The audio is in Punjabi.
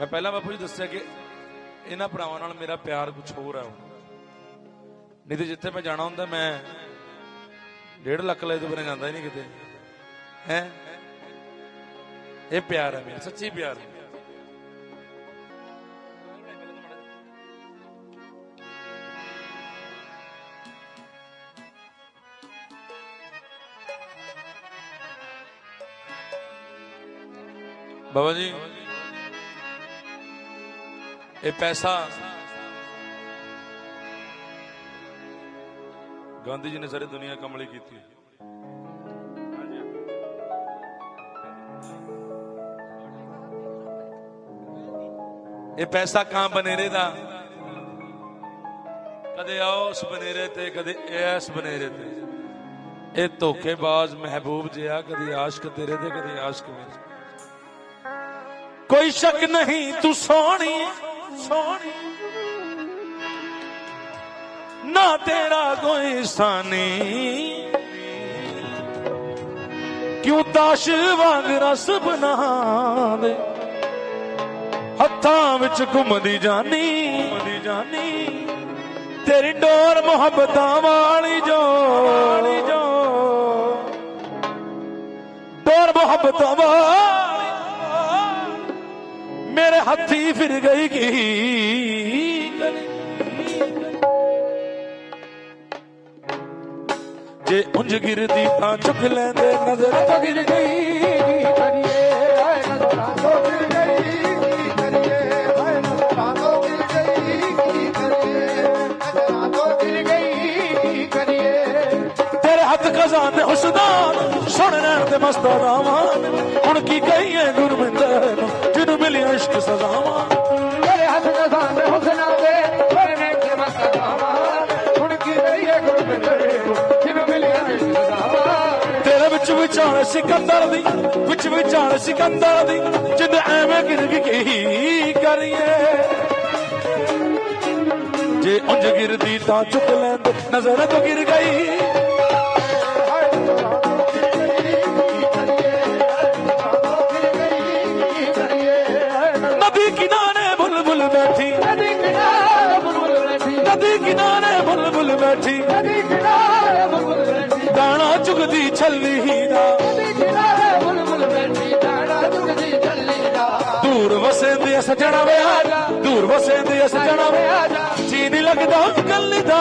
ਮੈਂ ਪਹਿਲਾਂ ਬਾਪੂ ਜੀ ਦੱਸਿਆ ਕਿ ਇਹਨਾਂ ਭਰਾਵਾਂ ਨਾਲ ਮੇਰਾ ਪਿਆਰ ਕੁਝ ਹੋਰ ਹੈ ਹੁਣ। ਨਹੀਂ ਤੇ ਜਿੱਥੇ ਮੈਂ ਜਾਣਾ ਹੁੰਦਾ, ਮੈਂ 1.5 ਲੱਖ ਲੈ ਤੋਂ ਬਿਨਾਂ ਜਾਂਦਾ ਹੀ ਨਹੀਂ ਕਿਤੇ। ਹੈ? ਇਹ ਪਿਆਰ ਹੈ ਮੇਰਾ, ਸੱਚੀ ਪਿਆਰ ਹੈ ਬਾਬਾ ਜੀ। ਇਹ ਪੈਸਾ ਗਾਂਧੀ ਜੀ ਨੇ ਸਾਰੀ ਦੁਨੀਆ ਕਮਲੀ ਕੀਤੀ ਇਹ ਪੈਸਾ ਕਾਂ ਬਨੇਰੇ ਦਾ? ਕਦੇ ਆਓ ਉਸ ਬਨੇਰੇ ਤੇ, ਕਦੇ ਇਸ ਬਨੇਰੇ ਤੇ। ਇਹ ਧੋਖੇਬਾਜ਼ ਮਹਿਬੂਬ ਜਿਆ ਕਦੇ ਆਸ਼ਕ ਤੇਰੇ ਤੇ, ਕਦੇ ਆਸ਼ਕ ਮੇਰੇ ਕੋਈ ਸ਼ੱਕ ਨਹੀਂ, ਤੂੰ ਸੋਹਣੀ ਸੋਹਣੀ। ਨਾ ਤੇਰਾ ਕੋਈ ਸਾਨੀ। ਕਿਉਂ ਤਾਸ਼ ਵਾਂਗ ਰਸ ਬਣਾ ਦੇ ਹੱਥਾਂ ਵਿੱਚ ਘੁੰਮਦੀ ਜਾਨੀ। ਘੁੰਮਦੀ ਜਾਨੀ। ਤੇਰੀ ਡੋਰ ਮੁਹੱਬਤਾਂ ਵਾਲੀ ਜੋ। ਵਾਲੀ ਜੋ। ਡੋਰ ਮੁਹੱਬਤਾਂ ਵਾਲੀ ਮੇਰੇ ਹੱਥੀ ਫਿਰ ਗਈ ਕੀ? ਕਰੀ ਜੇ ਉਂਝ ਗਿਰਦੀ ਤਾਂ ਚੁੱਕ ਲੈਂਦੇ ਨਜ਼ਰ ਤੋਂ ਗਿਰ ਗਈ ਕਰੀਏ? ਹਾਏ ਨਜ਼ਰਾਂ ਤੋਂ ਗਿਰ ਗਈ ਕਰੀਏ? ਹਾਏ ਨਜ਼ਰਾਂ ਤੋਂ ਗਿਰ ਗਈ ਕਰੀਏ? ਨਜ਼ਰਾਂ ਤੋਂ ਗਿਰ ਗਈ ਕਰੀਏ? ਤੇਰੇ ਹੱਥ ਖਜ਼ਾਨੇ ਹੁਸਨਾਨ ਸੁਣ ਰਹਿਣ ਤੇ ਮਸਤਾ ਰਾਵਾਨ ਹੁਣ ਕੀ ਕਹੀਏ ਗੁਰਮਿੰਦਰ ਨੂੰ? ਜਿਹਨੂੰ ਮਿਲੀ ਇਸ਼ਕ ਸਜ਼ਾਵਾਂ। ਤੇਰੇ ਹੱਥ ਨਜ਼ਾਨ ਹੁਸਨਾ ਦੇ ਵਰਨੇ ਤੇ ਮਸਤਾਵਾ ਹੁਣ ਕੀ ਕਰੀਏ ਗੁਰਬਿੰਦਰ ਜਿਹਨੂੰ ਮਿਲਿਆ ਇਸ ਸਦਾਵਾ ਤੇਰੇ ਵਿੱਚ ਵਿਚਾਰ ਸਿਕੰਦਰ ਦੀ ਵਿੱਚ ਵਿਚਾਰ ਸਿਕੰਦਰ ਦੀ। ਜਿੰਦ ਐਵੇਂ ਗਿਰ ਗਈ ਕੀ ਕਰੀਏ? ਜੇ ਉਂਝ ਗਿਰਦੀ ਤਾਂ ਚੁੱਕ ਲੈਂਦੇ ਨਜ਼ਰ ਤੋਂ ਗਿਰ ਗਈ। ਨਦੀ ਕਿਨਾਰੇ ਬੁਲਬੁਲ ਬੈਠੀ। ਨਦੀ ਕਿਨਾਰੇ ਬੁਲਬੁਲ ਬੈਠੀ। ਦਾਣਾ ਚੁਗਦੀ ਛੱਲੀ ਦਾ। ਨਦੀ ਕਿਨਾਰੇ ਬੁਲਬੁਲ ਬੈਠੀ। ਦਾਣਾ ਚੁਗਦੀ ਚੱਲੀ ਜਾ ਦੂਰ ਵਸੇਂਦੇ ਸਜਣਾ ਵੇ ਆ ਜਾ ਦੂਰ ਵਸੇਂਦੇ ਸਜਣਾ ਵੇ ਆ ਜਾ ਜੀ ਨਹੀਂ ਲੱਗਦਾ ਕੱਲੀ ਦਾ।